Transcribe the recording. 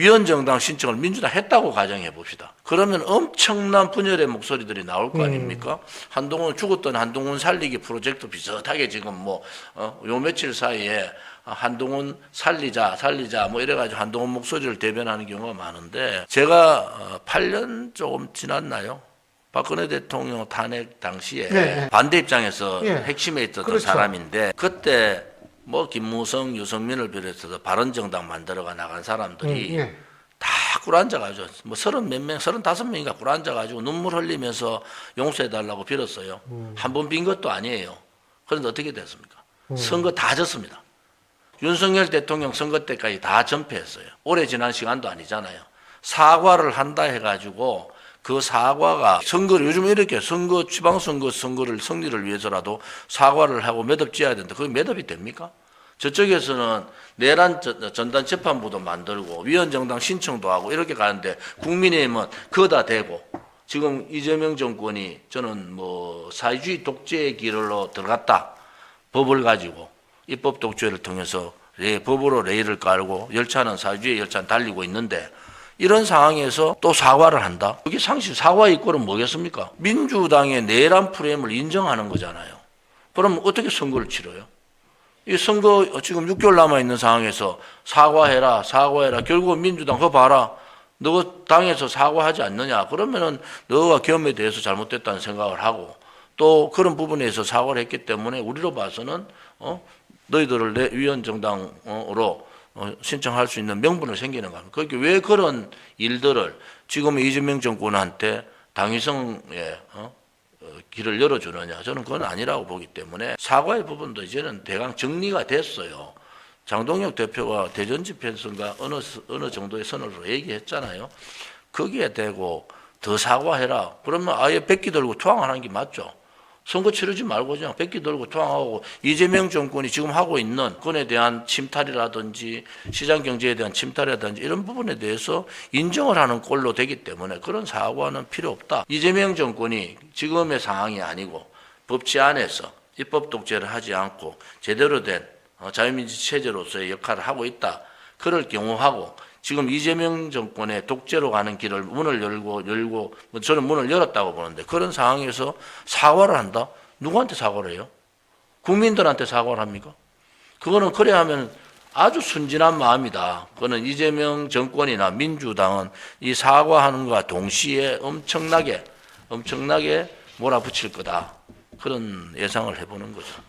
위원정당 신청을 민주당 했다고 가정해 봅시다. 그러면 엄청난 분열의 목소리들이 나올 거 아닙니까? 한동훈 죽었던 한동훈 살리기 프로젝트 비슷하게 지금 뭐, 어, 요 며칠 사이에 한동훈 살리자, 살리자, 뭐 이래가지고 한동훈 목소리를 대변하는 경우가 많은데, 제가 어, 8년 조금 지났나요? 박근혜 대통령 탄핵 당시에 네, 네. 반대 입장에서 예. 핵심에 있었던 그렇죠. 사람인데, 그때 뭐 김무성, 유승민을 비롯해서 바른정당 만들어가 나간 사람들이 음, 예. 다 꿇어앉아가지고 뭐 서른 몇 명, 서른 다섯 명인가 꿇어앉아가지고 눈물 흘리면서 용서해달라고 빌었어요. 음. 한번 빈 것도 아니에요. 그런데 어떻게 됐습니까? 선거 다 졌습니다. 윤석열 대통령 선거 때까지 다 전패했어요. 오래 지난 시간도 아니잖아요. 사과를 한다 해가지고 그 사과가 선거를 요즘 이렇게 선거 지방선거 선거를 승리를 위해서라도 사과를 하고 매듭 지어야 된다. 그게 매듭이 됩니까? 저쪽에서는 내란 저- 전단 재판부도 만들고 위원정당 신청도 하고 이렇게 가는데 국민의힘은 그거 다 되고 지금 이재명 정권이 저는 뭐 사회주의 독재의 길로 들어갔다 법을 가지고 입법 독재를 통해서 레- 법으로 레일을 깔고 열차는 사회주의 열차는 달리고 있는데 이런 상황에서 또 사과를 한다? 그게 상식 사과의 이꼴은 뭐겠습니까? 민주당의 내란 프레임을 인정하는 거잖아요. 그럼 어떻게 선거를 치러요? 이 선거 지금 6개월 남아 있는 상황에서 사과해라, 사과해라. 결국은 민주당 그거 봐라. 너 당에서 사과하지 않느냐? 그러면은 너가 겸에 대해서 잘못됐다는 생각을 하고 또 그런 부분에서 사과를 했기 때문에 우리로 봐서는 어 너희들을 내 위원 정당으로 어, 신청할 수 있는 명분을 생기는 겁니다. 그렇게 왜 그런 일들을 지금 이재명 정권한테 당위성에 어? 어, 길을 열어주느냐 저는 그건 아니라고 보기 때문에 사과의 부분도 이제는 대강 정리가 됐어요. 장동혁 대표가 대전 집회선가 어느 스- 어느 정도의 선언으로 얘기했잖아요. 거기에 대고 더 사과해라. 그러면 아예 백기 들고 투항하는 게 맞죠. 선거 치르지 말고 그냥 백기 들고 투항하고 이재명 정권이 지금 하고 있는 그에 대한 침탈이라든지 시장 경제에 대한 침탈이라든지 이런 부분에 대해서 인정을 하는 꼴로 되기 때문에 그런 사과는 필요 없다. 이재명 정권이 지금의 상황이 아니고 법치 안에서 입법 독재를 하지 않고 제대로 된 어, 자유민주 체제로서의 역할을 하고 있다. 그럴 경우하고 지금 이재명 정권의 독재로 가는 길을 문을 열고 열고 뭐 저는 문을 열었다고 보는데 그런 상황에서 사과를 한다? 누구한테 사과를 해요? 국민들한테 사과를 합니까? 그거는 그래야 하면 아주 순진한 마음이다. 그거는 이재명 정권이나 민주당은 이 사과하는 것과 동시에 엄청나게 엄청나게 몰아붙일 거다. 그런 예상을 해보는 거죠.